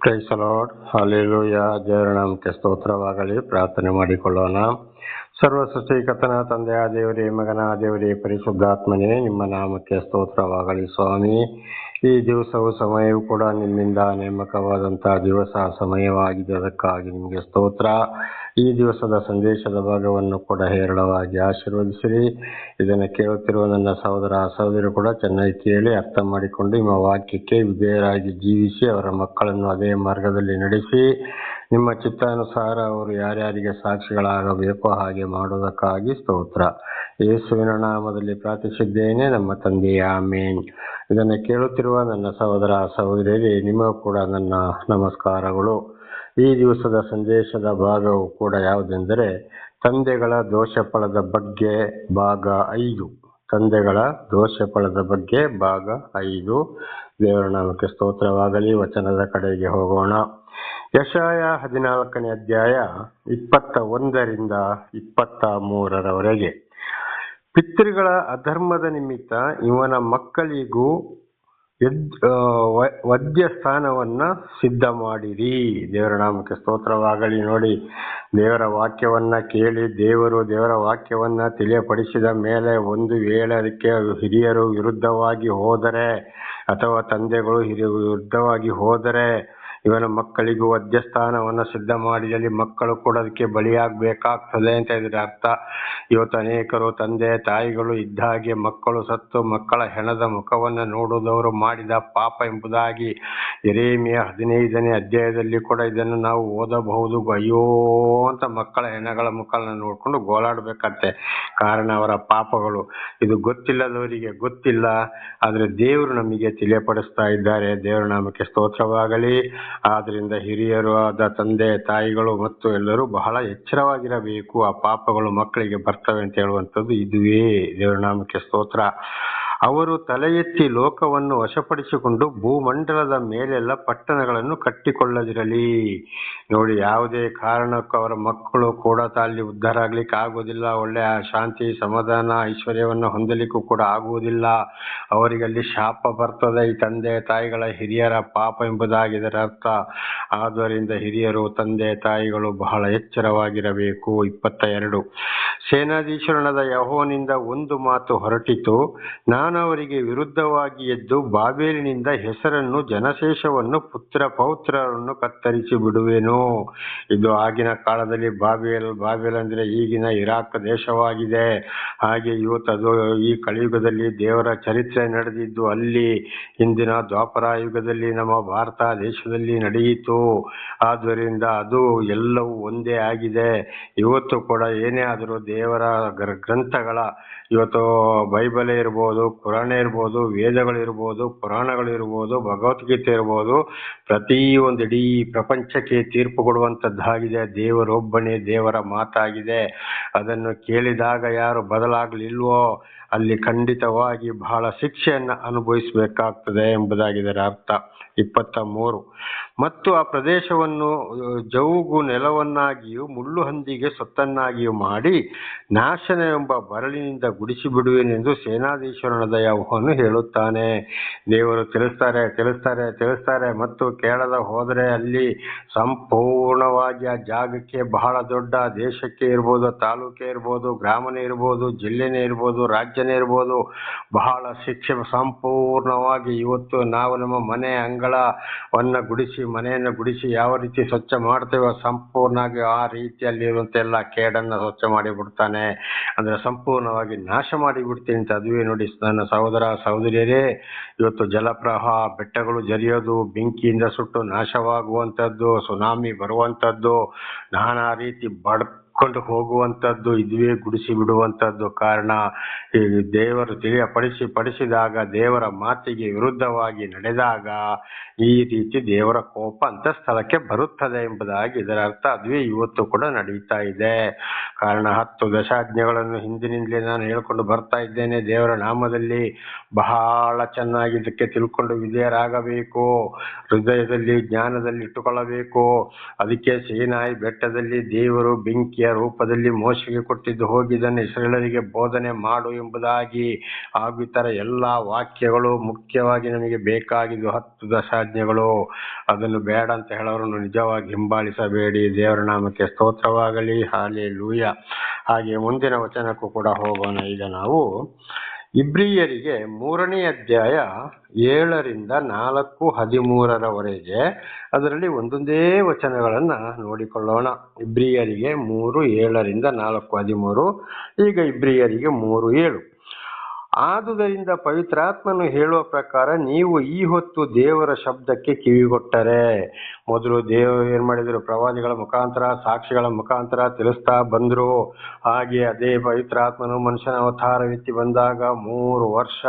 Price lord hallelujah ದೇವರ ನಾಮಕ್ಕೆ ಸ್ತೋತ್ರವಾಗಲಿ ಪ್ರಾರ್ಥನೆ ಮಾಡಿಕೊಳ್ಳೋಣ ಸರ್ವ ಕಥನ ತಂದೆಯ ದೇವರೇ ಮಗನ ದೇವರೇ ಪರಿಶುದ್ಧಾತ್ಮನೇ ನಿಮ್ಮ ನಾಮಕ್ಕೆ ಸ್ತೋತ್ರವಾಗಲಿ ಸ್ವಾಮಿ ಈ ದಿವಸವು ಸಮಯವೂ ಕೂಡ ನಿಮ್ಮಿಂದ ನೇಮಕವಾದಂತಹ ದಿವಸ ಸಮಯವಾಗಿದೆ. ಅದಕ್ಕಾಗಿ ನಿಮಗೆ ಸ್ತೋತ್ರ. ಈ ದಿವಸದ ಸಂದೇಶದ ಭಾಗವನ್ನು ಕೂಡ ಹೇರಳವಾಗಿ ಆಶೀರ್ವದಿಸಿರಿ. ಇದನ್ನು ಕೇಳುತ್ತಿರುವ ನನ್ನ ಸಹೋದರ ಸಹೋದರಿ ಕೂಡ ಚೆನ್ನಾಗಿ ಕೇಳಿ ಅರ್ಥ ಮಾಡಿಕೊಂಡು ನಿಮ್ಮ ವಾಕ್ಯಕ್ಕೆ ವಿಧೇಯರಾಗಿ ಜೀವಿಸಿ, ಅವರ ಮಕ್ಕಳನ್ನು ಅದೇ ಮಾರ್ಗದಲ್ಲಿ ನಡೆಸಿ. ನಿಮ್ಮ ಚಿತ್ತಾನುಸಾರ ಅವರು ಯಾರ್ಯಾರಿಗೆ ಸಾಕ್ಷಿಗಳಾಗಬೇಕೋ ಹಾಗೆ ಮಾಡುವುದಕ್ಕಾಗಿ ಸ್ತೋತ್ರ. ಯೇಸುವಿನ ನಾಮದಲ್ಲಿ ಪ್ರಾರ್ಥಿಸಿದ್ದೇನೆ. ನಮ್ಮ ತಂದೆಯ, ಆಮೇನ್. ಇದನ್ನು ಕೇಳುತ್ತಿರುವ ನನ್ನ ಸಹೋದರ ಸಹೋದರಿಯಲ್ಲಿ ನಿಮಗೂ ಕೂಡ ನನ್ನ ನಮಸ್ಕಾರಗಳು. ಈ ದಿವಸದ ಸಂದೇಶದ ಭಾಗವು ಕೂಡ ಯಾವುದೆಂದರೆ, ತಂದೆಗಳ ದೋಷ ಫಲದ ಬಗ್ಗೆ ಭಾಗ ಐದು. ತಂದೆಗಳ ದೋಷ ಫಲದ ಬಗ್ಗೆ ಭಾಗ ಐದು. ದೇವರ ನಾಮಕ್ಕೆ ಸ್ತೋತ್ರವಾಗಲಿ, ವಚನದ ಕಡೆಗೆ ಹೋಗೋಣ. ಯಶಾಯ ಹದಿನಾಲ್ಕನೇ ಅಧ್ಯಾಯ ಇಪ್ಪತ್ತ ಒಂದರಿಂದ ಇಪ್ಪತ್ತ ಮೂರರವರೆಗೆ. ಪಿತೃಗಳ ಅಧರ್ಮದ ನಿಮಿತ್ತ ಇವನ ಮಕ್ಕಳಿಗೂ ವದ್ಯ ಸ್ಥಾನವನ್ನ ಸಿದ್ಧ ಮಾಡಿರಿ. ದೇವರ ನಾಮಕ್ಕೆ ಸ್ತೋತ್ರವಾಗಲಿ. ನೋಡಿ, ದೇವರ ವಾಕ್ಯವನ್ನ ಕೇಳಿ, ದೇವರು ದೇವರ ವಾಕ್ಯವನ್ನ ತಿಳಿಯಪಡಿಸಿದ ಮೇಲೆ ಒಂದು ವೇಳೆ ಅದಕ್ಕೆ ಹಿರಿಯರು ವಿರುದ್ಧವಾಗಿ ಹೋದರೆ ಅಥವಾ ತಂದೆಗಳು ಹಿರಿಯ ವಿರುದ್ಧವಾಗಿ ಹೋದರೆ ಇವನ ಮಕ್ಕಳಿಗೂ ವದ್ಯಸ್ಥಾನವನ್ನು ಸಿದ್ಧ ಮಾಡಿದಲ್ಲಿ ಮಕ್ಕಳು ಕೂಡ ಅದಕ್ಕೆ ಬಲಿಯಾಗಬೇಕಾಗ್ತದೆ ಅಂತ ಇದರ ಅರ್ಥ. ಇವತ್ತು ಅನೇಕರು ತಂದೆ, ತಾಯಿಗಳು ಇದ್ದ ಹಾಗೆ ಮಕ್ಕಳು ಸತ್ತು ಮಕ್ಕಳ ಹೆಣದ ಮುಖವನ್ನು ನೋಡುವುದವರು ಮಾಡಿದ ಪಾಪ ಎಂಬುದಾಗಿ ಎರೇಮಿಯ ಹದಿನೈದನೇ ಅಧ್ಯಾಯದಲ್ಲಿ ಕೂಡ ಇದನ್ನು ನಾವು ಓದಬಹುದು. ಅಯ್ಯೋ ಅಂತ ಮಕ್ಕಳ ಹೆಣಗಳ ಮುಖವನ್ನು ನೋಡಿಕೊಂಡು ಗೋಳಾಡಬೇಕಂತೆ ಕಾರಣ ಅವರ ಪಾಪಗಳು. ಇದು ಗೊತ್ತಿಲ್ಲದವರಿಗೆ ಗೊತ್ತಿಲ್ಲ, ಆದರೆ ದೇವರು ನಮಗೆ ತಿಳಿಯಪಡಿಸ್ತಾ ಇದ್ದಾರೆ. ದೇವರ ನಾಮಕ್ಕೆ ಸ್ತೋತ್ರವಾಗಲಿ. ಆದ್ರಿಂದ ಹಿರಿಯರು ಆದ ತಂದೆ, ತಾಯಿಗಳು ಮತ್ತು ಎಲ್ಲರೂ ಬಹಳ ಎಚ್ಚರವಾಗಿರಬೇಕು. ಆ ಪಾಪಗಳು ಮಕ್ಕಳಿಗೆ ಬರ್ತವೆ ಅಂತ ಹೇಳುವಂಥದ್ದು ಇದುವೇ. ದೇವರ ನಾಮಕ್ಕೆ ಸ್ತೋತ್ರ. ಅವರು ತಲೆ ಎತ್ತಿ ಲೋಕವನ್ನು ವಶಪಡಿಸಿಕೊಂಡು ಭೂಮಂಡಲದ ಮೇಲೆಲ್ಲ ಪಟ್ಟಣಗಳನ್ನು ಕಟ್ಟಿಕೊಳ್ಳದಿರಲಿ. ನೋಡಿ, ಯಾವುದೇ ಕಾರಣಕ್ಕೂ ಅವರ ಮಕ್ಕಳು ಕೂಡ ಅಲ್ಲಿ ಉದ್ಧಾರ ಆಗ್ಲಿಕ್ಕೆ ಆಗುವುದಿಲ್ಲ. ಒಳ್ಳೆಯ ಶಾಂತಿ, ಸಮಾಧಾನ, ಐಶ್ವರ್ಯವನ್ನು ಹೊಂದಲಿಕ್ಕೂ ಕೂಡ ಆಗುವುದಿಲ್ಲ. ಅವರಿಗೆ ಅಲ್ಲಿ ಶಾಪ ಬರ್ತದೆ. ಈ ತಂದೆ ತಾಯಿಗಳ ಹಿರಿಯರ ಪಾಪ ಎಂಬುದಾಗಿ ಇದರ ಅರ್ಥ. ಆದ್ದರಿಂದ ಹಿರಿಯರು, ತಂದೆ ತಾಯಿಗಳು ಬಹಳ ಎಚ್ಚರವಾಗಿರಬೇಕು. ಇಪ್ಪತ್ತ ಎರಡು ಸೇನಾಧೀಶ್ವರನದ ಯಹೋನಿಂದ ಒಂದು ಮಾತು ಹೊರಟಿತು. ನಾನು ಅವರಿಗೆ ವಿರುದ್ಧವಾಗಿ ಎದ್ದು ಬಾಬೇಲಿನಿಂದ ಹೆಸರನ್ನು, ಜನಶೇಷವನ್ನು, ಪುತ್ರ ಪೌತ್ರರನ್ನು ಕತ್ತರಿಸಿ ಬಿಡುವೆನು. ಇದು ಆಗಿನ ಕಾಲದಲ್ಲಿ ಬಾಬೇಲ್ ಬಾಬೇಲ್ ಅಂದ್ರೆ ಈಗಿನ ಇರಾಕ್ ದೇಶವಾಗಿದೆ. ಹಾಗೆ ಇವತ್ತು ಈ ಕಲಿಯುಗದಲ್ಲಿ ದೇವರ ಚರಿತ್ರೆ ನಡೆದಿದ್ದು ಅಲ್ಲಿ ಇಂದಿನ ದ್ವಾಪರ ಯುಗದಲ್ಲಿ ನಮ್ಮ ಭಾರತ ದೇಶದಲ್ಲಿ ನಡೆಯಿತು. ಆದ್ದರಿಂದ ಅದು ಎಲ್ಲವೂ ಒಂದೇ ಆಗಿದೆ. ಇವತ್ತು ಕೂಡ ಏನೇ ಆದರೂ ದೇವರ ಗ್ರ- ಗ್ರಂಥಗಳ, ಇವತ್ತು ಬೈಬಲೇ ಇರ್ಬೋದು ಪುರಾಣ ಇರ್ಬೋದು, ವೇದಗಳಿರ್ಬೋದು, ಪುರಾಣಗಳಿರ್ಬೋದು, ಭಗವದ್ಗೀತೆ ಇರ್ಬೋದು ಪ್ರತಿ ಇಡೀ ಪ್ರಪಂಚಕ್ಕೆ ತೀರ್ಪು ಕೊಡುವಂಥದ್ದಾಗಿದೆ ದೇವರೊಬ್ಬನೇ ದೇವರ ಮಾತಾಗಿದೆ. ಅದನ್ನು ಕೇಳಿದಾಗ ಯಾರು ಬದಲಾಗಲಿಲ್ವೋ ಅಲ್ಲಿ ಖಂಡಿತವಾಗಿ ಬಹಳ ಶಿಕ್ಷೆಯನ್ನು ಅನುಭವಿಸಬೇಕಾಗ್ತದೆ ಎಂಬುದಾಗಿ ಇದರ ಅರ್ಥ. ಇಪ್ಪತ್ತ ಮೂರು. ಮತ್ತು ಆ ಪ್ರದೇಶವನ್ನು ಜೌಗು ನೆಲವನ್ನಾಗಿಯೂ ಮುಳ್ಳು ಹಂದಿಗೆ ಸೊತ್ತನ್ನಾಗಿಯೂ ಮಾಡಿ ನಾಶನ ಎಂಬ ಬರಲಿನಿಂದ ಗುಡಿಸಿ ಬಿಡುವೆನೆಂದು ದಯಾವನ್ನು ಹೇಳುತ್ತಾನೆ. ದೇವರು ತಿಳಿಸ್ತಾರೆ ತಿಳಿಸ್ತಾರೆ ತಿಳಿಸ್ತಾರೆ ಮತ್ತು ಕೇಳದ ಹೋದರೆ ಅಲ್ಲಿ ಸಂಪೂರ್ಣವಾಗಿ ಆ ಜಾಗಕ್ಕೆ ಬಹಳ ದೊಡ್ಡ ದೇಶಕ್ಕೆ ಇರ್ಬೋದು, ತಾಲೂಕೆ ಇರ್ಬೋದು, ಗ್ರಾಮನೇ ಇರ್ಬೋದು, ಜಿಲ್ಲೆನೇ ಇರ್ಬೋದು, ರಾಜ್ಯನೇ ಇರ್ಬೋದು, ಬಹಳ ಶಿಕ್ಷೆ ಸಂಪೂರ್ಣವಾಗಿ ಇವತ್ತು ನಾವು ನಮ್ಮ ಮನೆ ಅಂಗಳವನ್ನು ಗುಡಿಸಿ ಮನೆಯನ್ನು ಗುಡಿಸಿ ಯಾವ ರೀತಿ ಸ್ವಚ್ಛ ಮಾಡ್ತೇವೋ ಸಂಪೂರ್ಣವಾಗಿ ಆ ರೀತಿಯಲ್ಲಿ ಕೇಡನ್ನು ಸ್ವಚ್ಛ ಮಾಡಿ ಬಿಡ್ತಾನೆ ಅಂದ್ರೆ ಸಂಪೂರ್ಣವಾಗಿ ನಾಶ ಮಾಡಿಬಿಡ್ತೀನಿ ಅಂತ ಅದುವೇ ನೋಡಿ ನನ್ನ ಸಹೋದರ ಸಹೋದರಿಯರೇ, ಇವತ್ತು ಜಲಪ್ರವಾಹ, ಬೆಟ್ಟಗಳು ಜರಿಯೋದು, ಬೆಂಕಿಯಿಂದ ಸುಟ್ಟು ನಾಶವಾಗುವಂಥದ್ದು, ಸುನಾಮಿ ಬರುವಂಥದ್ದು, ನಾನಾ ರೀತಿ ಬಡ್ಕೊಂಡು ಹೋಗುವಂಥದ್ದು, ಇದುವೇ ಗುಡಿಸಿ ಬಿಡುವಂಥದ್ದು ಕಾರಣ. ಈ ದೇವರು ತಿಳಿಯಪಡಿಸಿ ಪಡಿಸಿದಾಗ, ದೇವರ ಮಾತಿಗೆ ವಿರುದ್ಧವಾಗಿ ನಡೆದಾಗ, ಈ ರೀತಿ ದೇವರ ಕೋಪ ಅಂತ ಸ್ಥಳಕ್ಕೆ ಬರುತ್ತದೆ ಎಂಬುದಾಗಿ ಇದರ ಅರ್ಥ ಅದುವೇ ಇವತ್ತು ಕೂಡ ನಡೀತಾ ಇದೆ. ಕಾರಣ ಹತ್ತು ದಶಾಜ್ಞೆಗಳನ್ನು ಹಿಂದಿನಿಂದಲೇ ನಾನು ಹೇಳ್ಕೊಂಡು ಬರ್ತಾ ಇದ್ದೇನೆ. ದೇವರ ನಾಮದಲ್ಲಿ ಬಹಳ ಚೆನ್ನಾಗಿ ಇದಕ್ಕೆ ತಿಳ್ಕೊಂಡು ವಿಧೇಯರಾಗಬೇಕು. ಹೃದಯದಲ್ಲಿ ಜ್ಞಾನದಲ್ಲಿ ಇಟ್ಟುಕೊಳ್ಳಬೇಕು. ಅದಕ್ಕೆ ಸೇನಾಯಿ ಬೆಟ್ಟದಲ್ಲಿ ದೇವರು ಬೆಂಕಿಯ ರೂಪದಲ್ಲಿ ಮೋಶೆಗೆ ಕೊಟ್ಟಿದ್ದು ಹೋಗಿದ್ದನ್ನು ಇಸ್ರೇಲರಿಗೆ ಬೋಧನೆ ಮಾಡು ಎಂಬುದಾಗಿ ಹಾಗೂ ಇತರ ಎಲ್ಲ ವಾಕ್ಯಗಳು ಮುಖ್ಯವಾಗಿ ನಮಗೆ ಬೇಕಾಗಿದ್ದು ಹತ್ತು ದಶಾಜ್ಞೆಗಳು. ಅದನ್ನು ಬೇಡ ಅಂತ ಹೇಳೋರನ್ನು ನಿಜವಾಗಿ ಹಿಂಬಾಲಿಸಬೇಡಿ. ದೇವರ ನಾಮಕ್ಕೆ ಸ್ತೋತ್ರವಾಗಲಿ. ಹಾಲೆ ಲೂಯ ಹಾಗೆ ಮುಂದಿನ ವಚನಕ್ಕೂ ಕೂಡ ಹೋಗೋಣ. ಈಗ ನಾವು ಇಬ್ರಿಯರಿಗೆ ಮೂರನೇ ಅಧ್ಯಾಯ ಏಳರಿಂದ ನಾಲ್ಕು ಹದಿಮೂರರವರೆಗೆ ಅದರಲ್ಲಿ ಒಂದೊಂದೇ ವಚನಗಳನ್ನು ನೋಡಿಕೊಳ್ಳೋಣ. ಇಬ್ರಿಯರಿಗೆ ಮೂರು, ಏಳರಿಂದ ನಾಲ್ಕು, ಹದಿಮೂರು, ಈಗ ಇಬ್ರಿಯರಿಗೆ ಮೂರು, ಏಳು. ಆದುದರಿಂದ ಪವಿತ್ರಾತ್ಮನು ಹೇಳುವ ಪ್ರಕಾರ ನೀವು ಈ ಹೊತ್ತು ದೇವರ ಶಬ್ದಕ್ಕೆ ಕಿವಿಗೊಟ್ಟರೆ. ಮೊದಲು ದೇವರು ಏನ್ ಮಾಡಿದ್ರು? ಪ್ರವಾದಿಗಳ ಮುಖಾಂತರ, ಸಾಕ್ಷಿಗಳ ಮುಖಾಂತರ ತಿಳಿಸ್ತಾ ಬಂದ್ರು. ಹಾಗೆ ಅದೇ ಪವಿತ್ರಾತ್ಮನು ಮನುಷ್ಯನ ಅವತಾರವೆತ್ತಿ ಬಂದಾಗ ಮೂರು ವರ್ಷ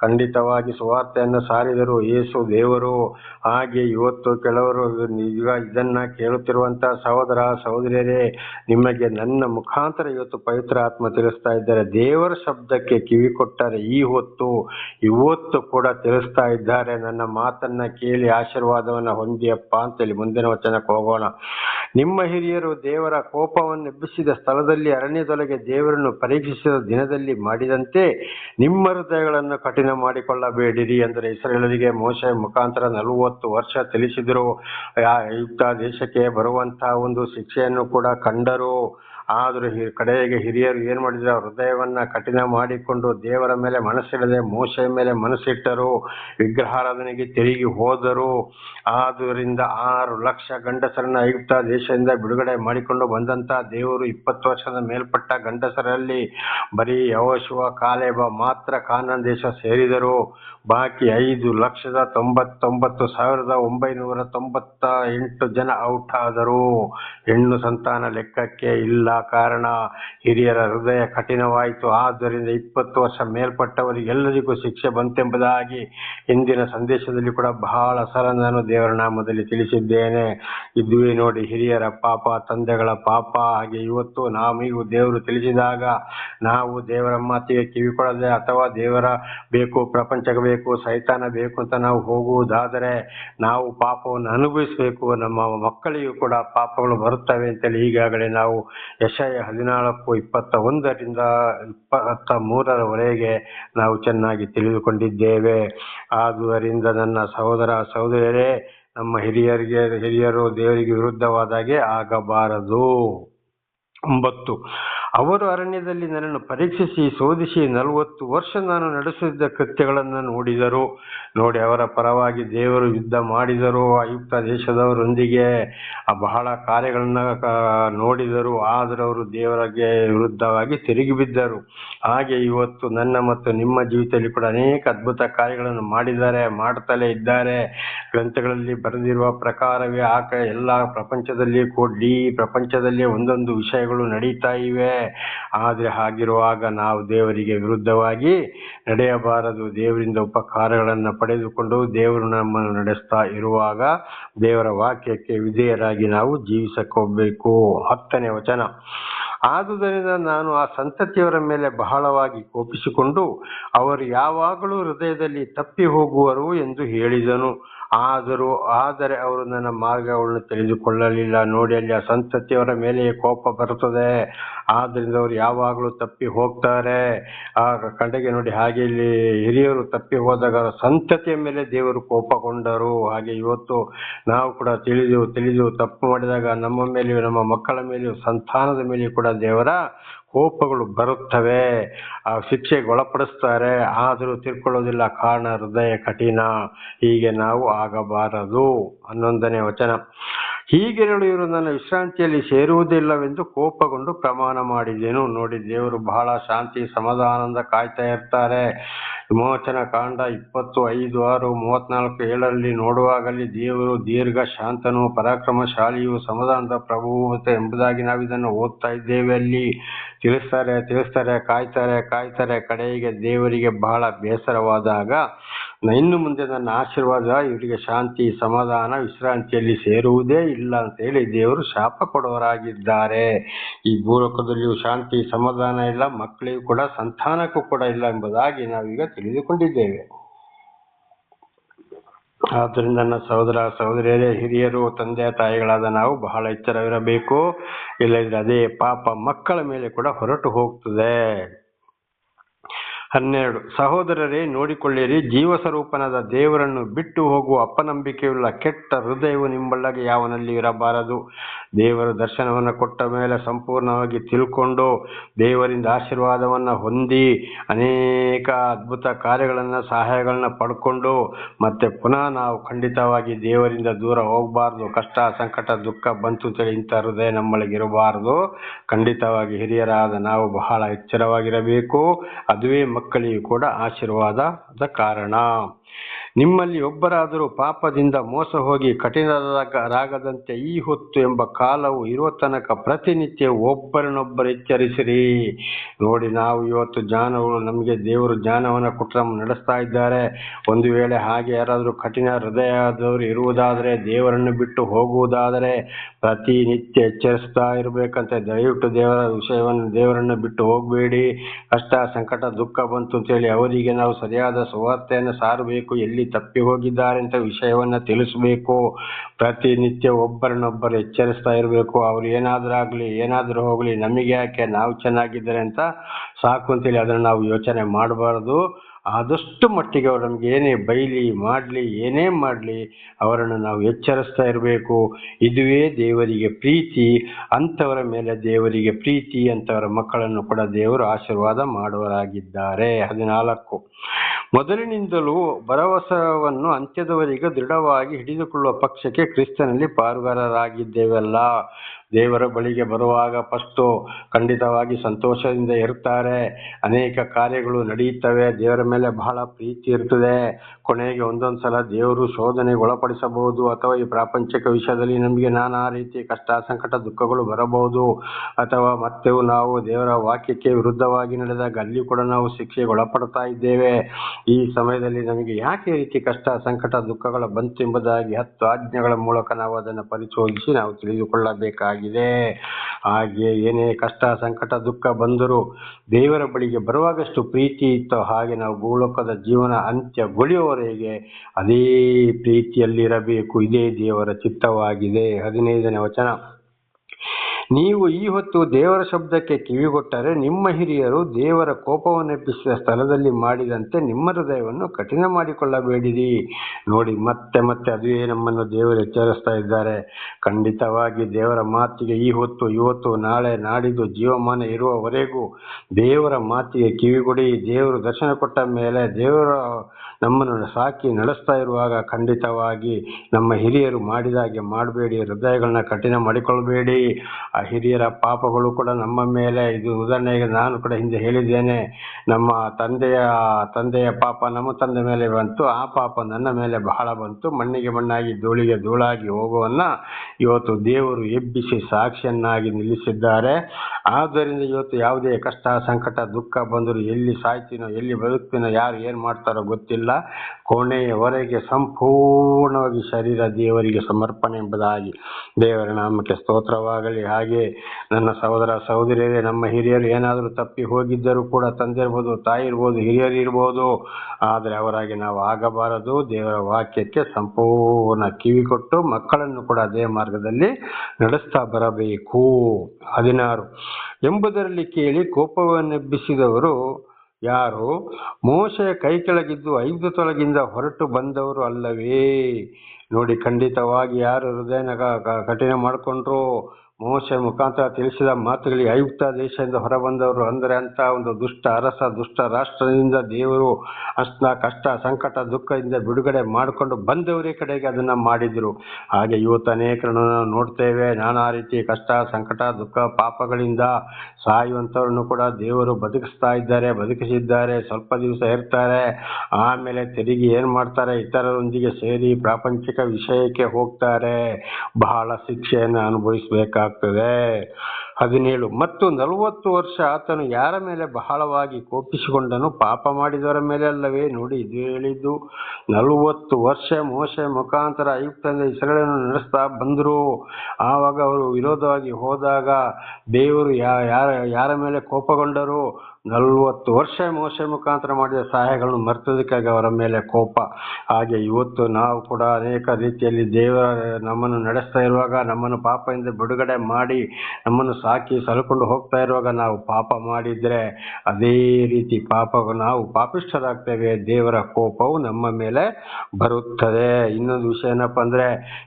ಖಂಡಿತವಾಗಿ ಸುವಾರ್ತೆಯನ್ನು ಸಾರಿದರು ಯೇಸು ದೇವರು. ಹಾಗೆ ಇವತ್ತು ಕೆಲವರು ಈಗ ಇದನ್ನ ಕೇಳುತ್ತಿರುವಂತ ಸಹೋದರ, ಸಹೋದರಿಯರೇ, ನಿಮಗೆ ನನ್ನ ಮುಖಾಂತರ ಇವತ್ತು ಪವಿತ್ರ ಆತ್ಮ ತಿಳಿಸ್ತಾ ಇದ್ದಾರೆ. ದೇವರ ಶಬ್ದಕ್ಕೆ ಕಿವಿ ಕೊಟ್ಟರೆ ಈ ಹೊತ್ತು, ಇವತ್ತು ಕೂಡ ತಿಳಿಸ್ತಾ ಇದ್ದಾರೆ. ನನ್ನ ಮಾತನ್ನ ಕೇಳಿ ಆಶೀರ್ವಾದವನ್ನ ಹೊಂದಿಯಪ್ಪ ಅಂತೇಳಿ ಮುಂದಿನ ವಚನಕ್ಕೆ ಹೋಗೋಣ. ನಿಮ್ಮ ಹಿರಿಯರು ದೇವರ ಕೋಪವನ್ನು ಎಬ್ಬಿಸಿದ ಸ್ಥಳದಲ್ಲಿ ಅರಣ್ಯದೊಳಗೆ ದೇವರನ್ನು ಪರೀಕ್ಷಿಸಿದ ದಿನದಲ್ಲಿ ಮಾಡಿದಂತೆ ನಿಮ್ಮ ಹೃದಯಗಳನ್ನು ಕಠಿಣ ಮಾಡಿಕೊಳ್ಳಬೇಡಿರಿ ಅಂದರೆ ಇಸ್ರೇಲರಿಗೆ ಮೋಸ ಮುಖಾಂತರ ನಲವತ್ತು ವರ್ಷ ತಿಳಿಸಿದರು. ಯುಕ್ತ ದೇಶಕ್ಕೆ ಬರುವಂತಹ ಒಂದು ಶಿಕ್ಷೆಯನ್ನು ಕೂಡ ಕಂಡರು. ಆದರೂ ಹಿ- ಕಡೆಗೆ ಹಿರಿಯರು ಏನು ಮಾಡಿದ್ರು? ಹೃದಯವನ್ನು ಕಠಿಣ ಮಾಡಿಕೊಂಡು ದೇವರ ಮೇಲೆ ಮನಸ್ಸಿಡದೆ ಮೋಶೆಯ ಮೇಲೆ ಮನಸ್ಸಿಟ್ಟರು, ವಿಗ್ರಹಾರಾಧನೆಗೆ ತಿರುಗಿ ಹೋದರು. ಆದ್ದರಿಂದ ಆರು ಲಕ್ಷ ಗಂಡಸರನ್ನು ಐಗುಪ್ತ ದೇಶದಿಂದ ಬಿಡುಗಡೆ ಮಾಡಿಕೊಂಡು ಬಂದಂಥ ದೇವರು ಇಪ್ಪತ್ತು ವರ್ಷದ ಮೇಲ್ಪಟ್ಟ ಗಂಡಸರಲ್ಲಿ ಬರೀ ಯವಶುವ ಕಾಲೇಬ, ಮಾತ್ರ ಕಾನನ್ ದೇಶ ಸೇರಿದರು. ಬಾಕಿ ಐದು ಲಕ್ಷದ ತೊಂಬತ್ತೊಂಬತ್ತು ಸಾವಿರದ ಒಂಬೈನೂರ ತೊಂಬತ್ತ ಎಂಟು ಜನ ಔಟ್ ಆದರು. ಹೆಣ್ಣು ಸಂತಾನ ಲೆಕ್ಕಕ್ಕೆ ಇಲ್ಲ. ಕಾರಣ ಹಿರಿಯರ ಹೃದಯ ಕಠಿಣವಾಯಿತು. ಆದ್ದರಿಂದ ಇಪ್ಪತ್ತು ವರ್ಷ ಮೇಲ್ಪಟ್ಟವರಿಗೆಲ್ಲರಿಗೂ ಶಿಕ್ಷೆ ಬಂತೆಂಬುದಾಗಿ ಇಂದಿನ ಸಂದೇಶದಲ್ಲಿ ಕೂಡ ಬಹಳ ಸಲ ನಾನು ದೇವರ ನಾಮದಲ್ಲಿ ತಿಳಿಸಿದ್ದೇನೆ. ಇದುವೇ ನೋಡಿ ಹಿರಿಯರ ಪಾಪ, ತಂದೆಗಳ ಪಾಪ, ಹಾಗೆ ಇವತ್ತು ನಾವೀಗೂ ದೇವರು ತಿಳಿಸಿದಾಗ ನಾವು ದೇವರ ಮಾತಿಗೆ ಕಿವಿಕೊಡದೆ ಅಥವಾ ದೇವರ ಬೇಕು, ಪ್ರಪಂಚಕ್ಕೆ ಬೇಕು, ಸೈತಾನ ಬೇಕು ಅಂತ ನಾವು ಹೋಗುವುದಾದರೆ ನಾವು ಪಾಪವನ್ನು ಅನುಭವಿಸಬೇಕು. ನಮ್ಮ ಮಕ್ಕಳಿಗೂ ಕೂಡ ಪಾಪಗಳು ಬರುತ್ತವೆ ಅಂತೇಳಿ ಈಗಾಗಲೇ ನಾವು ಯಶಯ ಹದಿನಾಲ್ಕು ಇಪ್ಪತ್ತ ಒಂದರಿಂದ ಇಪ್ಪತ್ತ ಮೂರರವರೆಗೆ ನಾವು ಚೆನ್ನಾಗಿ ತಿಳಿದುಕೊಂಡಿದ್ದೇವೆ. ಆದುದರಿಂದ ನನ್ನ ಸಹೋದರ ಸಹೋದರಿಯರೇ, ನಮ್ಮ ಹಿರಿಯರಿಗೆ, ಹಿರಿಯರು ದೇವರಿಗೆ ವಿರುದ್ಧವಾದಾಗೆ ಆಗಬಾರದು. ಒಂಬತ್ತು ಅವರು ಅರಣ್ಯದಲ್ಲಿ ನನ್ನನ್ನು ಪರೀಕ್ಷಿಸಿ ಶೋಧಿಸಿ ನಲವತ್ತು ವರ್ಷ ನಾನು ನಡೆಸುತ್ತಿದ್ದ ಕೃತ್ಯಗಳನ್ನು ನೋಡಿದರು. ನೋಡಿ, ಅವರ ಪರವಾಗಿ ದೇವರು ಯುದ್ಧ ಮಾಡಿದರು. ಆಯುಕ್ತ ದೇಶದವರೊಂದಿಗೆ ಬಹಳ ಕಾರ್ಯಗಳನ್ನ ನೋಡಿದರು. ಆದರೆ ಅವರು ದೇವರಿಗೆ ವಿರುದ್ಧವಾಗಿ ತಿರುಗಿ ಬಿದ್ದರು. ಹಾಗೆ ಇವತ್ತು ನನ್ನ ಮತ್ತು ನಿಮ್ಮ ಜೀವಿತದಲ್ಲಿ ಕೂಡ ಅನೇಕ ಅದ್ಭುತ ಕಾರ್ಯಗಳನ್ನು ಮಾಡಿದ್ದಾರೆ, ಮಾಡ್ತಲೇ ಇದ್ದಾರೆ. ಗ್ರಂಥಗಳಲ್ಲಿ ಬರೆದಿರುವ ಪ್ರಕಾರವೇ ಆಕ, ಎಲ್ಲ ಪ್ರಪಂಚದಲ್ಲಿ ಕೊಡ್ಲಿ ಪ್ರಪಂಚದಲ್ಲಿ ಒಂದೊಂದು ವಿಷಯಗಳು ನಡೀತಾ ಇವೆ. ಆದರೆ ಹಾಗಿರುವಾಗ ನಾವು ದೇವರಿಗೆ ವಿರುದ್ಧವಾಗಿ ನಡೆಯಬಾರದು. ದೇವರಿಂದ ಉಪಕಾರಗಳನ್ನು ಪಡೆದುಕೊಂಡು ದೇವರು ನಮ್ಮನ್ನು ನಡೆಸ್ತಾ ಇರುವಾಗ ದೇವರ ವಾಕ್ಯಕ್ಕೆ ವಿಧೇಯರಾಗಿ ನಾವು ಜೀವಿಸಕೋಬೇಕು ಹತ್ತನೇ ವಚನ. ಆದುದರಿಂದ ನಾನು ಆ ಸಂತತಿಯವರ ಮೇಲೆ ಬಹಳವಾಗಿ ಕೋಪಿಸಿಕೊಂಡು ಅವರು ಯಾವಾಗಲೂ ಹೃದಯದಲ್ಲಿ ತಪ್ಪಿ ಹೋಗುವರು ಎಂದು ಹೇಳಿದನು. ಆದರೂ ಆದರೆ ಅವರು ನನ್ನ ಮಾರ್ಗವನ್ನು ತಿಳಿದುಕೊಳ್ಳಲಿಲ್ಲ. ನೋಡಿ, ಅಲ್ಲಿ ಆ ಸಂತತಿಯವರ ಮೇಲೆ ಕೋಪ ಬರುತ್ತದೆ. ಆದ್ದರಿಂದ ಅವರು ಯಾವಾಗಲೂ ತಪ್ಪಿ ಹೋಗ್ತಾರೆ. ಆ ಕಡೆಗೆ ನೋಡಿ, ಹಾಗೆ ಇಲ್ಲಿ ಹಿರಿಯರು ತಪ್ಪಿ ಹೋದಾಗ ಸಂತತಿಯ ಮೇಲೆ ದೇವರು ಕೋಪಗೊಂಡರು. ಹಾಗೆ ಇವತ್ತು ನಾವು ಕೂಡ ತಿಳಿದು ತಿಳಿದು ತಪ್ಪು ಮಾಡಿದಾಗ ನಮ್ಮ ಮೇಲೆಯೂ, ನಮ್ಮ ಮಕ್ಕಳ ಮೇಲೆಯೂ, ಸಂತಾನದ ಮೇಲೆಯೂ ಕೂಡ ದೇವರ ಕೋಪಗಳು ಬರುತ್ತವೆ. ಆ ಶಿಕ್ಷೆಗೆ ಒಳಪಡಿಸ್ತಾರೆ. ಆದರೂ ತಿಳ್ಕೊಳ್ಳೋದಿಲ್ಲ. ಕಾರಣ ಹೃದಯ ಕಠಿಣ. ಹೀಗೆ ನಾವು ಆಗಬಾರದು ಹನ್ನೊಂದನೇ ವಚನ. ಹೀಗಿರಲು ಇವರು ನನ್ನ ವಿಶ್ರಾಂತಿಯಲ್ಲಿ ಸೇರುವುದಿಲ್ಲವೆಂದು ಕೋಪಗೊಂಡು ಪ್ರಮಾಣ ಮಾಡಿದ್ದೇನು ನೋಡಿ, ದೇವರು ಬಹಳ ಶಾಂತಿ, ಸಮಾಧಾನದಿಂದ ಕಾಯ್ತಾ ಇರ್ತಾರೆ. ವಿಮೋಚನ ಕಾಂಡ ಇಪ್ಪತ್ತು, ಐದು, ಆರು, ಮೂವತ್ನಾಲ್ಕು, ಏಳರಲ್ಲಿ ನೋಡುವಾಗಲಿ ದೇವರು ದೀರ್ಘ ಶಾಂತನು ಪರಾಕ್ರಮಶಾಲಿಯು ಸಮಾಧಾನದ ಪ್ರಭುವತೆ ಎಂಬುದಾಗಿ ನಾವು ಇದನ್ನು ಓದ್ತಾ ಇದ್ದೇವೆ. ಅಲ್ಲಿ ತಿಳಿಸ್ತಾರೆ ತಿಳಿಸ್ತಾರೆ, ಕಾಯ್ತಾರೆ ಕಾಯ್ತಾರೆ ಕಡೆಗೆ ದೇವರಿಗೆ ಬಹಳ ಬೇಸರವಾದಾಗ ಇನ್ನು ಮುಂದೆ ನನ್ನ ಆಶೀರ್ವಾದ ಇವರಿಗೆ ಶಾಂತಿ, ಸಮಾಧಾನ, ವಿಶ್ರಾಂತಿಯಲ್ಲಿ ಸೇರುವುದೇ ಇಲ್ಲ ಅಂತ ಹೇಳಿ ದೇವರು ಶಾಪ ಕೊಡುವರಾಗಿದ್ದಾರೆ. ಈ ಭೂಲೋಕದಲ್ಲಿಯೂ ಶಾಂತಿ, ಸಮಾಧಾನ ಇಲ್ಲ, ಮಕ್ಕಳಿಗೂ ಕೂಡ, ಸಂತಾನಕ್ಕೂ ಕೂಡ ಇಲ್ಲ ಎಂಬುದಾಗಿ ನಾವೀಗ ತಿಳಿದುಕೊಂಡಿದ್ದೇವೆ. ಆದ್ದರಿಂದ ನನ್ನ ಸಹೋದರ, ಸಹೋದರಿಯರೇ, ಹಿರಿಯರು, ತಂದೆ, ತಾಯಿಗಳಾದ ನಾವು ಬಹಳ ಎಚ್ಚರವಿರಬೇಕು. ಇಲ್ಲದಿದ್ದರೆ ಅದೇ ಪಾಪ ಮಕ್ಕಳ ಮೇಲೆ ಕೂಡ ಹೊರಟು ಹೋಗ್ತದೆ. ಹನ್ನೆರಡು. ಸಹೋದರರೇ ನೋಡಿಕೊಳ್ಳಿರಿ ಜೀವಸ್ವರೂಪನಾದ ದೇವರನ್ನು ಬಿಟ್ಟು ಹೋಗುವ ಅಪನಂಬಿಕೆಯುಳ್ಳ ಕೆಟ್ಟ ಹೃದಯವು ನಿಮ್ಮೊಳಗೆ ಯಾವನಲ್ಲಿ ಇರಬಾರದು. ದೇವರ ದರ್ಶನವನ್ನು ಕೊಟ್ಟ ಮೇಲೆ ಸಂಪೂರ್ಣವಾಗಿ ತಿಳ್ಕೊಂಡು ದೇವರಿಂದ ಆಶೀರ್ವಾದವನ್ನು ಹೊಂದಿ ಅನೇಕ ಅದ್ಭುತ ಕಾರ್ಯಗಳನ್ನು, ಸಹಾಯಗಳನ್ನ ಪಡ್ಕೊಂಡು ಮತ್ತೆ ಪುನಃ ನಾವು ಖಂಡಿತವಾಗಿ ದೇವರಿಂದ ದೂರ ಹೋಗಬಾರ್ದು. ಕಷ್ಟ, ಸಂಕಟ, ದುಃಖ ಬಂತು ಅಂತೇಳಿ ಇಂಥ ಹೃದಯ ನಮ್ಮಳಿಗಿರಬಾರ್ದು ಖಂಡಿತವಾಗಿ ಹಿರಿಯರಾದ ನಾವು ಬಹಳ ಎಚ್ಚರವಾಗಿರಬೇಕು. ಅದುವೇ ಮಕ್ಕಳಿಗೂ ಕೂಡ ಆಶೀರ್ವಾದದ ಕಾರಣ. ನಿಮ್ಮಲ್ಲಿ ಒಬ್ಬರಾದರೂ ಪಾಪದಿಂದ ಮೋಸ ಹೋಗಿ ಕಠಿಣರಾಗದಂತೆ ಈ ಹೊತ್ತು ಎಂಬ ಕಾಲವು ಇರುವ ತನಕ ಪ್ರತಿನಿತ್ಯ ಒಬ್ಬರನ್ನೊಬ್ಬರು ಎಚ್ಚರಿಸಿರಿ. ನೋಡಿ, ನಾವು ಇವತ್ತು ಜ್ಞಾನಗಳು ನಮಗೆ ದೇವರು ಜ್ಞಾನವನ್ನು ಕೊಟ್ಟು ನಮ್ಮ ನಡೆಸ್ತಾ ಇದ್ದಾರೆ. ಒಂದು ವೇಳೆ ಹಾಗೆ ಯಾರಾದರೂ ಕಠಿಣ ಹೃದಯದವರು ಇರುವುದಾದರೆ, ದೇವರನ್ನು ಬಿಟ್ಟು ಹೋಗುವುದಾದರೆ ಪ್ರತಿನಿತ್ಯ ಎಚ್ಚರಿಸ್ತಾ ಇರಬೇಕಂತ. ದಯವಿಟ್ಟು ದೇವರ ವಿಷಯವನ್ನು ದೇವರನ್ನು ಬಿಟ್ಟು ಹೋಗಬೇಡಿ. ಕಷ್ಟ, ಸಂಕಟ, ದುಃಖ ಬಂತು ಅಂತೇಳಿ ಅವರಿಗೆ ನಾವು ಸರಿಯಾದ ಸುವಾರ್ತೆಯನ್ನು ಸಾರಬೇಕು. ಎಲ್ಲಿ ತಪ್ಪಿ ಹೋಗಿದ್ದಾರೆ ಅಂತ ವಿಷಯವನ್ನ ತಿಳಿಸಬೇಕು. ಪ್ರತಿನಿತ್ಯ ಒಬ್ಬರನ್ನೊಬ್ಬರು ಎಚ್ಚರಿಸ್ತಾ ಇರಬೇಕು. ಅವ್ರು ಏನಾದರೂ ಆಗಲಿ, ಏನಾದರೂ ಹೋಗಲಿ, ನಮಗೆ ಯಾಕೆ ನಾವು ಚೆನ್ನಾಗಿದ್ದಾರೆ ಅಂತ ಸಾಕು ಅಂತೇಳಿ ಅದನ್ನ ನಾವು ಯೋಚನೆ ಮಾಡಬಾರ್ದು. ಆದಷ್ಟು ಮಟ್ಟಿಗೆ ಅವ್ರು ನಮಗೆ ಏನೇ ಬೈಲಿ, ಮಾಡಲಿ, ಏನೇ ಮಾಡಲಿ, ಅವರನ್ನು ನಾವು ಎಚ್ಚರಿಸ್ತಾ ಇರಬೇಕು. ಇದುವೇ ದೇವರಿಗೆ ಪ್ರೀತಿ, ಅಂಥವರ ಮೇಲೆ ದೇವರಿಗೆ ಪ್ರೀತಿ, ಅಂಥವರ ಮಕ್ಕಳನ್ನು ಕೂಡ ದೇವರು ಆಶೀರ್ವಾದ ಮಾಡುವರಾಗಿದ್ದಾರೆ ಹದಿನಾಲ್ಕು. ಮೊದಲಿನಿಂದಲೂ ಭರವಸವನ್ನು ಅಂತ್ಯದವರೆಗೆ ದೃಢವಾಗಿ ಹಿಡಿದುಕೊಳ್ಳುವ ಪಕ್ಷಕ್ಕೆ ಕ್ರಿಸ್ತನಲ್ಲಿ ಪಾಲುಗಾರರಾಗಿದ್ದೇವಲ್ಲ. ದೇವರ ಬಳಿಗೆ ಬರುವಾಗ ಫಸ್ಟು ಖಂಡಿತವಾಗಿ ಸಂತೋಷದಿಂದ ಇರ್ತಾರೆ ಅನೇಕ ಕಾರ್ಯಗಳು ನಡೆಯುತ್ತವೆ. ದೇವರ ಮೇಲೆ ಬಹಳ ಪ್ರೀತಿ ಇರ್ತದೆ. ಕೊನೆಗೆ ಒಂದೊಂದು ಸಲ ದೇವರು ಶೋಧನೆಗೆ ಒಳಪಡಿಸಬಹುದು ಅಥವಾ ಈ ಪ್ರಾಪಂಚಿಕ ವಿಷಯದಲ್ಲಿ ನಮಗೆ ನಾನಾ ರೀತಿ ಕಷ್ಟ, ಸಂಕಟ, ದುಃಖಗಳು ಬರಬಹುದು. ಅಥವಾ ಮತ್ತೆ ನಾವು ದೇವರ ವಾಕ್ಯಕ್ಕೆ ವಿರುದ್ಧವಾಗಿ ನಡೆದಾಗ ಅಲ್ಲಿ ಕೂಡ ನಾವು ಶಿಕ್ಷೆಗೆ ಒಳಪಡ್ತಾ ಇದ್ದೇವೆ. ಈ ಸಮಯದಲ್ಲಿ ನಮಗೆ ಯಾಕೆ ರೀತಿ ಕಷ್ಟ, ಸಂಕಟ, ದುಃಖಗಳು ಬಂತು ಎಂಬುದಾಗಿ ಹತ್ತು ಆಜ್ಞೆಗಳ ಮೂಲಕ ನಾವು ಅದನ್ನು ಪರಿಶೋಧಿಸಿ ನಾವು ತಿಳಿದುಕೊಳ್ಳಬೇಕಾಗಿದೆ. ಹಾಗೆ ಏನೇ ಕಷ್ಟ, ಸಂಕಟ, ದುಃಖ ಬಂದರೂ ದೇವರ ಬಳಿಗೆ ಬರುವಾಗಷ್ಟು ಪ್ರೀತಿ ಇತ್ತೋ. ಹಾಗೆ ನಾವು ಭೂಲೋಕದ ಜೀವನ ಅಂತ್ಯಗೊಳಿಯುವವರೆಗೆ ಅದೇ ಪ್ರೀತಿಯಲ್ಲಿರಬೇಕು. ಇದೇ ದೇವರ ಚಿತ್ತವಾಗಿದೆ. ಹದಿನೈದನೇ ವಚನ. ನೀವು ಈ ಹೊತ್ತು ದೇವರ ಶಬ್ದಕ್ಕೆ ಕಿವಿಗೊಟ್ಟರೆ ನಿಮ್ಮ ಹಿರಿಯರು ದೇವರ ಕೋಪವನ್ನೆಪ್ಪಿಸಿದ ಸ್ಥಳದಲ್ಲಿ ಮಾಡಿದಂತೆ ನಿಮ್ಮ ಹೃದಯವನ್ನು ಕಠಿಣ ಮಾಡಿಕೊಳ್ಳಬೇಡಿರಿ. ನೋಡಿ, ಮತ್ತೆ ಮತ್ತೆ ಅದುವೇ ನಮ್ಮನ್ನು ದೇವರು ಎಚ್ಚರಿಸ್ತಾ ಇದ್ದಾರೆ. ಖಂಡಿತವಾಗಿ ದೇವರ ಮಾತಿಗೆ ಈ ಹೊತ್ತು ಇವತ್ತು ನಾಳೆ, ನಾಡಿದ್ದು, ಜೀವಮಾನ ಇರುವವರೆಗೂ ದೇವರ ಮಾತಿಗೆ ಕಿವಿಗೊಡಿ. ದೇವರು ದರ್ಶನ ಕೊಟ್ಟ ಮೇಲೆ ದೇವರ ನಮ್ಮನ್ನು ಸಾಕಿ ನಡೆಸ್ತಾ ಇರುವಾಗ ಖಂಡಿತವಾಗಿ ನಮ್ಮ ಹಿರಿಯರು ಮಾಡಿದಾಗೆ ಮಾಡಬೇಡಿ. ಹೃದಯಗಳನ್ನ ಕಠಿಣ ಮಾಡಿಕೊಳ್ಬೇಡಿ ಆ ಹಿರಿಯರ ಪಾಪಗಳು ಕೂಡ ನಮ್ಮ ಮೇಲೆ. ಇದು ಉದಾಹರಣೆಗೆ ನಾನು ಕೂಡ ಹಿಂದೆ ಹೇಳಿದ್ದೇನೆ, ನಮ್ಮ ತಂದೆಯ ತಂದೆಯ ಪಾಪ ನಮ್ಮ ತಂದೆ ಮೇಲೆ ಬಂತು, ಆ ಪಾಪ ನನ್ನ ಮೇಲೆ ಬಹಳ ಬಂತು. ಮಣ್ಣಿಗೆ ಮಣ್ಣಾಗಿ, ಧೂಳಿಗೆ ಧೂಳಾಗಿ ಹೋಗುವನ್ನ ಇವತ್ತು ದೇವರು ಎಬ್ಬಿಸಿ ಸಾಕ್ಷಿಯನ್ನಾಗಿ ನಿಲ್ಲಿಸಿದ್ದಾರೆ. ಆದ್ದರಿಂದ ಇವತ್ತು ಯಾವುದೇ ಕಷ್ಟ, ಸಂಕಟ, ದುಃಖ ಬಂದರೂ ಎಲ್ಲಿ ಸಾಯ್ತೀನೋ, ಎಲ್ಲಿ ಬದುಕ್ತೀನೋ, ಯಾರು ಏನು ಮಾಡ್ತಾರೋ ಗೊತ್ತಿಲ್ಲ. ಕೊನೆಯವರೆಗೆ ಸಂಪೂರ್ಣವಾಗಿ ಶರೀರ ದೇವರಿಗೆ ಸಮರ್ಪಣೆ ಎಂಬುದಾಗಿ ದೇವರ ನಾಮಕ್ಕೆ ಸ್ತೋತ್ರವಾಗಲಿ. ಹಾಗೆ ನನ್ನ ಸಹೋದರ ಸಹೋದರಿಯರೇ, ನಮ್ಮ ಹಿರಿಯರು ಏನಾದರೂ ತಪ್ಪಿ ಹೋಗಿದ್ದರೂ ಕೂಡ ತಂದೆ ಇರ್ಬೋದು ತಾಯಿ ಇರ್ಬೋದು, ಹಿರಿಯರು ಇರ್ಬೋದು, ಆದರೆ ಅವರಾಗಿ ನಾವು ಆಗಬಾರದು. ದೇವರ ವಾಕ್ಯಕ್ಕೆ ಸಂಪೂರ್ಣ ಕಿವಿ ಕೊಟ್ಟು ಮಕ್ಕಳನ್ನು ಕೂಡ ಅದೇ ಮಾರ್ಗದಲ್ಲಿ ನಡೆಸ್ತಾ ಬರಬೇಕು. ಹದಿನಾರು, ಎಂಬುದರಲ್ಲಿ ಕೇಳಿ ಕೋಪವನ್ನೆಬ್ಬಿಸಿದವರು ಯಾರು? ಮೋಶೆಯ ಕೈ ಕೆಳಗಿದ್ದು ಐದು ತೊಳಗಿಂದ ಹೊರಟು ಬಂದವರು ಅಲ್ಲವೇ? ನೋಡಿ, ಖಂಡಿತವಾಗಿ ಯಾರು ಹೃದಯನ ಕಠಿಣ ಮಾಡಿಕೊಂಡ್ರು? ಮೋಶೆ ಮುಖಾಂತರ ತಿಳಿಸಿದ ಮಾತುಗಳಿಗೆ ಐಗುಪ್ತ ದೇಶದಿಂದ ಹೊರಬಂದವರು ಅಂದರೆ ಅಂತ ಒಂದು ದುಷ್ಟ ಅರಸ, ದುಷ್ಟ ರಾಷ್ಟ್ರದಿಂದ ದೇವರು ಅಷ್ಟ ಕಷ್ಟ, ಸಂಕಟ, ದುಃಖದಿಂದ ಬಿಡುಗಡೆ ಮಾಡಿಕೊಂಡು ಬಂದವರೇ ಕಡೆಗೆ ಅದನ್ನು ಮಾಡಿದರು. ಹಾಗೆ ಇವತ್ತು ಅನೇಕರನ್ನು ನೋಡ್ತೇವೆ. ನಾನಾ ರೀತಿ ಕಷ್ಟ, ಸಂಕಟ, ದುಃಖ, ಪಾಪಗಳಿಂದ ಸಾಯುವಂಥವ್ರನ್ನು ಕೂಡ ದೇವರು ಬದುಕಿಸ್ತಾ ಇದ್ದಾರೆ, ಬದುಕಿಸಿದ್ದಾರೆ, ಸ್ವಲ್ಪ ದಿವಸ ಇರ್ತಾರೆ. ಆಮೇಲೆ ತೆರಿಗೆ ಏನು ಮಾಡ್ತಾರೆ? ಇತರರೊಂದಿಗೆ ಸೇರಿ ಪ್ರಾಪಂಚಿಕ ವಿಷಯಕ್ಕೆ ಹೋಗ್ತಾರೆ. ಬಹಳ ಶಿಕ್ಷೆಯನ್ನು ಅನುಭವಿಸಬೇಕಾಗ್ತದೆ ಹದಿನೇಳು, ಮತ್ತು ನಲವತ್ತು ವರ್ಷ ಆತನು ಯಾರ ಮೇಲೆ ಬಹಳವಾಗಿ ಕೋಪಿಸಿಕೊಂಡನು ಪಾಪ ಮಾಡಿದವರ ಮೇಲೆ ಅಲ್ಲವೇ. ನೋಡಿ, ಇದು ಹೇಳಿದ್ದು, ನಲವತ್ತು ವರ್ಷ ಮೋಶೆ ಮುಖಾಂತರ ಐಗುಪ್ತದಿಂದ ಇಸ್ರೇಲನ್ನು ನಡೆಸ್ತಾ ಬಂದರು. ಆವಾಗ ಅವರು ವಿರೋಧವಾಗಿ ಹೋದಾಗ ದೇವರು ಯಾರ ಯಾರ ಮೇಲೆ ಕೋಪಗೊಂಡರು ನಲವತ್ತು ವರ್ಷ ಮೋಸೆ ಮುಖಾಂತರ ಮಾಡಿದ ಸಹಾಯಗಳನ್ನು ಮರ್ತದಕ್ಕಾಗಿ ಅವರ ಮೇಲೆ ಕೋಪ. ಹಾಗೆ ಇವತ್ತು ನಾವು ಕೂಡ ಅನೇಕ ರೀತಿಯಲ್ಲಿ ದೇವರ ನಮ್ಮನ್ನು ನಡೆಸ್ತಾ ಇರುವಾಗ ನಮ್ಮನ್ನು ಪಾಪದಿಂದ ಬಿಡುಗಡೆ ಮಾಡಿ ನಮ್ಮನ್ನು ಸಾಕಿ ಸಲ್ಕೊಂಡು ಹೋಗ್ತಾ ಇರುವಾಗ ನಾವು ಪಾಪ ಮಾಡಿದ್ರೆ ಅದೇ ರೀತಿ ಪಾಪ ನಾವು ಪಾಪಿಷ್ಠರಾಗ್ತೇವೆ. ದೇವರ ಕೋಪವು ನಮ್ಮ ಮೇಲೆ ಬರುತ್ತದೆ. ಇನ್ನೊಂದು ವಿಷಯ ಏನಪ್ಪ ಅಂದ್ರೆ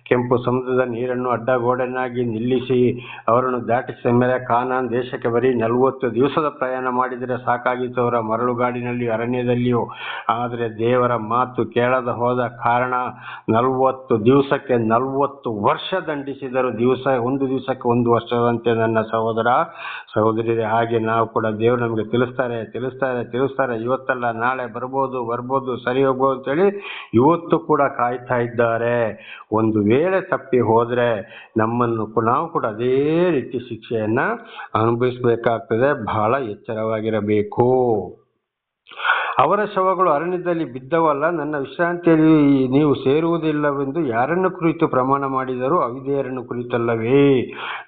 ಕೆಂಪು ಸಮುದ್ರದ ನೀರನ್ನು ಅಡ್ಡಗೋಡೆನಾಗಿ ನಿಲ್ಲಿಸಿ ಅವರನ್ನು ದಾಟಿಸಿದ ಮೇಲೆ ಕಾನಾನ್ ದೇಶಕ್ಕೆ ಬರೀ ನಲವತ್ತು ದಿವಸದ ಪ್ರಯಾಣ ಮಾಡಿದರೆ ಸಾಕಾಗಿತ್ತು ಅವರ ಮರಳುಗಾಡಿನಲ್ಲಿ, ಅರಣ್ಯದಲ್ಲಿಯೂ. ಆದರೆ ದೇವರ ಮಾತು ಕೇಳದ ಹೋದ ಕಾರಣ ನಲವತ್ತು ದಿವಸಕ್ಕೆ ನಲವತ್ತು ವರ್ಷ ದಂಡಿಸಿದರು. ದಿವಸ, ಒಂದು ದಿವಸಕ್ಕೆ ಒಂದು ವರ್ಷದಂತೆ ನನ್ನ ಸಹೋದರ ಸಹೋದರಿ ಹಾಗೆ ನಾವು ಕೂಡ ದೇವರು ನಮಗೆ ತಿಳಿಸ್ತಾರೆ ತಿಳಿಸ್ತಾರೆ ತಿಳಿಸ್ತಾರೆ. ಇವತ್ತಲ್ಲ, ನಾಳೆ ಬರ್ಬೋದು ಬರ್ಬೋದು, ಸರಿ ಹೋಗ್ಬೋದು ಅಂತೇಳಿ ಇವತ್ತು ಕೂಡ ಕಾಯ್ತಾ ಇದ್ದಾರೆ. ಒಂದು ವೇಳೆ ತಪ್ಪಿ ಹೋದರೆ ನಮ್ಮನ್ನು ನಾವು ಕೂಡ ಅದೇ ರೀತಿ ಶಿಕ್ಷೆಯನ್ನ ಅನುಭವಿಸಬೇಕಾಗ್ತದೆ. ಬಹಳ ಎಚ್ಚರವಾಗಿರಬೇಕು. be ಅವರ ಶವಗಳು ಅರಣ್ಯದಲ್ಲಿ ಬಿದ್ದವಲ್ಲ, ನನ್ನ ವಿಶ್ರಾಂತಿಯಲ್ಲಿ ನೀವು ಸೇರುವುದಿಲ್ಲವೆಂದು ಯಾರನ್ನು ಕುರಿತು ಪ್ರಮಾಣ ಮಾಡಿದರೂ ಅವಿದೆಯರನ್ನು ಕುರಿತಲ್ಲವೇ?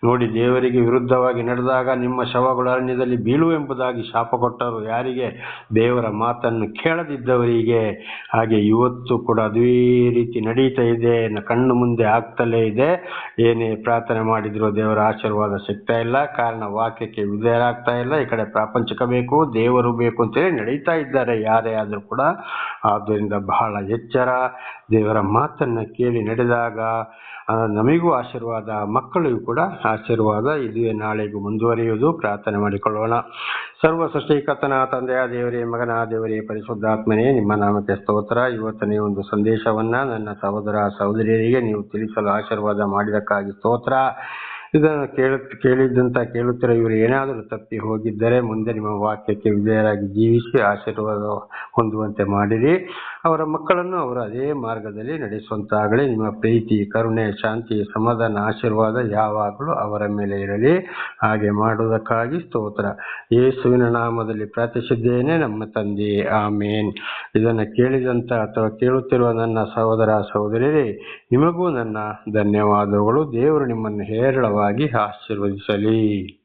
ನೋಡಿ, ದೇವರಿಗೆ ವಿರುದ್ಧವಾಗಿ ನಡೆದಾಗ ನಿಮ್ಮ ಶವಗಳು ಅರಣ್ಯದಲ್ಲಿ ಬೀಳುವೆಂಬುದಾಗಿ ಶಾಪ ಕೊಟ್ಟರು ಯಾರಿಗೆ? ದೇವರ ಮಾತನ್ನು ಕೇಳದಿದ್ದವರಿಗೆ. ಹಾಗೆ ಇವತ್ತು ಕೂಡ ಅದೇ ರೀತಿ ನಡೀತಾ ಇದೆ ಕಣ್ಣು ಮುಂದೆ ಆಗ್ತಲೇ ಇದೆ. ಏನೇ ಪ್ರಾರ್ಥನೆ ಮಾಡಿದ್ರು ದೇವರ ಆಶೀರ್ವಾದ ಸಿಗ್ತಾ ಇಲ್ಲ, ಕಾರಣ ವಾಕ್ಯಕ್ಕೆ ವಿಧೇಯರಾಗ್ತಾ ಇಲ್ಲ. ಈ ಕಡೆ ಪ್ರಾಪಂಚಿಕ ಬೇಕು, ದೇವರು ಬೇಕು ಅಂತೇಳಿ ನಡೀತಾ ಇದ್ದಾರೆ. ಯಾರೇ ಆದರೂ ಕೂಡ ಆದ್ದರಿಂದ ಬಹಳ ಎಚ್ಚರ. ದೇವರ ಮಾತನ್ನ ಕೇಳಿ ನಡೆದಾಗ ನಮಿಗೂ ಆಶೀರ್ವಾದ, ಮಕ್ಕಳಿಗೂ ಕೂಡ ಆಶೀರ್ವಾದ. ಇದುವೇ ನಾಳೆಗೂ ಮುಂದುವರಿಯುವುದು. ಪ್ರಾರ್ಥನೆ ಮಾಡಿಕೊಳ್ಳೋಣ. ಸರ್ವ ಸೃಷ್ಟಿಕರ್ತನ ತಂದೆಯ ದೇವರೇ, ಮಗನ ದೇವರೇ, ಪರಿಶುದ್ಧಾತ್ಮನೇ, ನಿಮ್ಮ ನಾಮಕ್ಕೆ ಸ್ತೋತ್ರ. ಇವತ್ತನೇ ಒಂದು ಸಂದೇಶವನ್ನ ನನ್ನ ಸಹೋದರ ಸಹೋದರಿಯರಿಗೆ ನೀವು ತಿಳಿಸಲು ಆಶೀರ್ವಾದ ಮಾಡಿದಕ್ಕಾಗಿ ಸ್ತೋತ್ರ. ಇದನ್ನು ಕೇಳು, ಕೇಳಿದ್ದಂತ ಕೇಳುತ್ತಿರೋ ಇವರು ಏನಾದರೂ ತಪ್ಪಿ ಹೋಗಿದ್ದರೆ ಮುಂದೆ ನಿಮ್ಮ ವಾಕ್ಯಕ್ಕೆ ವಿಧೇಯರಾಗಿ ಜೀವಿಸಿ ಆಶೀರ್ವಾದ ಹೊಂದುವಂತೆ ಮಾಡಿರಿ. ಅವರ ಮಕ್ಕಳನ್ನು ಅವರು ಅದೇ ಮಾರ್ಗದಲ್ಲಿ ನಡೆಸುವಂತಾಗಲಿ. ನಿಮ್ಮ ಪ್ರೀತಿ, ಕರುಣೆ, ಶಾಂತಿ, ಸಮಾಧಾನ, ಆಶೀರ್ವಾದ ಯಾವಾಗಲೂ ಅವರ ಮೇಲೆ ಇರಲಿ. ಹಾಗೆ ಮಾಡುವುದಕ್ಕಾಗಿ ಸ್ತೋತ್ರ. ಯೇಸುವಿನ ನಾಮದಲ್ಲಿ ಪ್ರಾರ್ಥಿಸಿದ್ದೇನೆ ನಮ್ಮ ತಂದೆ. ಆಮೇನ್. ಇದನ್ನು ಕೇಳಿದಂತ ಅಥವಾ ಕೇಳುತ್ತಿರುವ ನನ್ನ ಸಹೋದರ ಸಹೋದರಿಯರೇ, ನಿಮಗೂ ನನ್ನ ಧನ್ಯವಾದಗಳು. ದೇವರು ನಿಮ್ಮನ್ನು ಹೇರಳವಾಗಿ ಆಶೀರ್ವದಿಸಲಿ.